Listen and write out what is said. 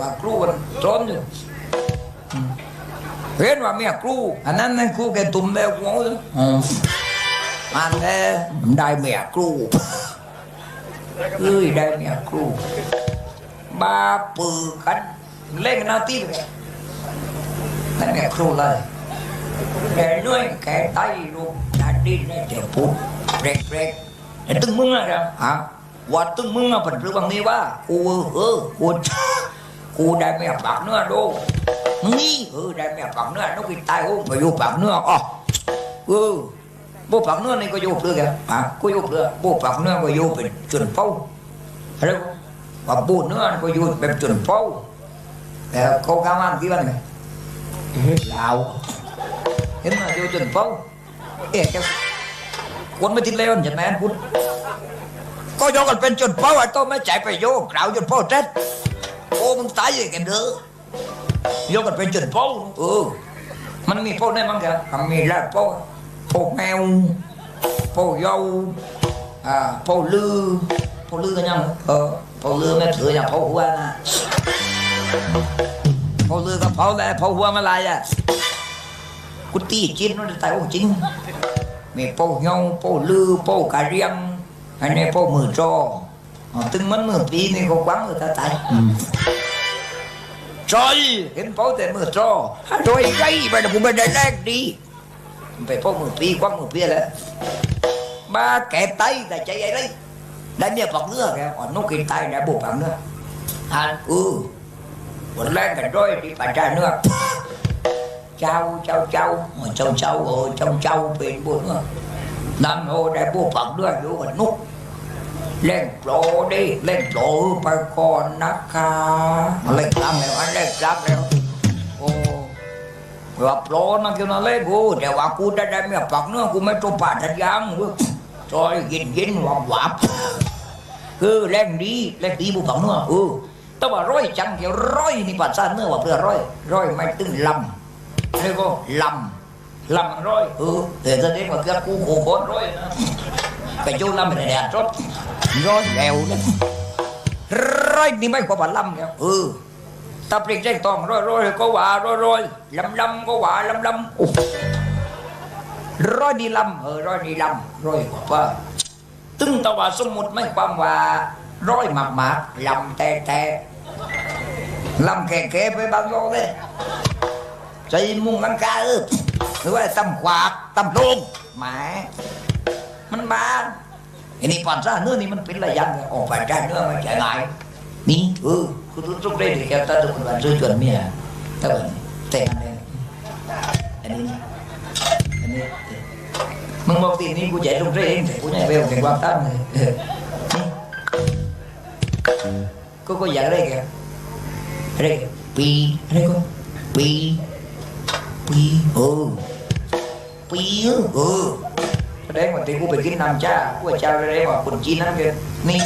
ว่าครูมันซ้อนอยู่อืมเห็นว่าเมียครูอันนั้นนั่นครูแกตุ่มแล้วหัวเลยอืมอันนี้ได้เมียครูเอ้ยได้เมียครูบาปือกันเล่นนาตีเลยนั่นเมียครูเลยแกเหนื่อยแกไตลูกนาดินเนี่เดี๋ยวพูดเร็กเร็กไอ้ตึงมึงอะไรฮะว่าตึ้งมึงอะเป็นเรื่องนี้ว่ากูเออกู กูได้เมียปากเนื้อดูนี่เออได้เมียปากเนื้อนุกินตายโอ้มาอยู่ปากเนื้ออ๋อเออโบปากเนื้อนี่ก็อยู่เปลือกอะกูอยู่เปลือกโบปากเนื้อก็อยู่เป็นจุนเป้าอะไรว่าบูเนื้อก็อยู่เป็นจุนเป้าแต่เขาข้ามานกี่วันไงลาวเห็นไหมอยู่จุนเป้าเอ๊ะคนไม่ติดเลยวันจะแม่นคุณก็ยกกันเป็นจุนเป้าไอ้โต้ไม่ใจไปโยกกล่าวจุนเป้าเจ็ด มึงตายยังไงเด้อยกกันเป็นจุดโป้เออ มันมีโป้ได้มั้งแกมันมีแรกโป้โป้แมวโป้เยาอ่าโป้ลือโป้ลือกันยังเออโป้ลือไม่ถืออย่างโป้หัวนะโป้ลือกับโป้แล้วโป้หัวมาลายอะกูตีจินมันตายโอ้จริงมีโป้เยาโป้ลือโป้กะเรียงอันนี้โป้มือจอ 뜬만 뭐 비니고 người ta tại. Trời, hiến phố thì mưa trò Rồi gây mà nó cũng bên đây đang đi. Về phố mưa phi quá mưa phi là Ba kẻ tay là chạy ấy đấy. Đã nhờ bọc nữa kìa Còn nó kìm tay đã buộc bằng nữa. À, ừ. Một lên cả rồi đi bà ra nữa Chào, chào, chào Mà chào, chào, chào, chào Bên buồn nữa. Nam hồ đã buộc bằng nữa Vô còn nút. เล่นโปรดิเล่นโปรไปก่อนนะคะเล่นรับแล้วอันเล่นรับแล้วโอ้ว่าโปรนะคิวนะเล่นกูแต่ว่ากูได้ได้เมียปักเนื้อกูไม่ตัวป่าทัดยังเว้ยซอยกินกินวับวับคือเล่นดีเล่นดีบุปักเนื้อเออแต่ว่าร้อยจังเดียวร้อยนี่ภาษาเนื้อว่าเพื่อร้อยร้อยไม่ตึงลำเรียกว่าลำลำร้อยเออแต่แสดงว่าเกือบกูโคโคนร้อยนะไปโยนลำไปในแดดรถ ร้อยแล้วนะร้อยนี่ไม่กว่าลำแล้วเออถ้าเปลี่ยนใจตองร้อยร้อยก็ว่าร้อยร้อยลำลำก็ว่าลำลำโอ้ร้อยนี่ลำเออร้อยนี่ลำร้อยกว่าตึงแตว่าสมมุติไม่ความว่าร้อยหมากหมากลำแต่แต่ลำแก่แก่ไปบางโลกเลยใจมุงลังกาเออหรือว่าตำขวากตำลงแหมมันมา อันนี้ปันซ่าเนื้อนี่มันเป็นระยะไงออกไปได้เนื้อมันจะไงนี่เออคือทุกเรื่องที่แกตัดคนวันช่วยชวนเมียแต่ว่าแต่งอันนี้อันนี้อันนี้มึงบอกทีนี้กูใจตรงเองแต่กูไม่ไปเอาแต่ความตั้งเลยก็ก็อยากได้แกอะไรแกปีอะไรก็ปีปีเออปีเออ แสดงว่าที่กูไปกินน้ำชากูเจ้าแสดงว่าคนจีนนั่นเกินนี่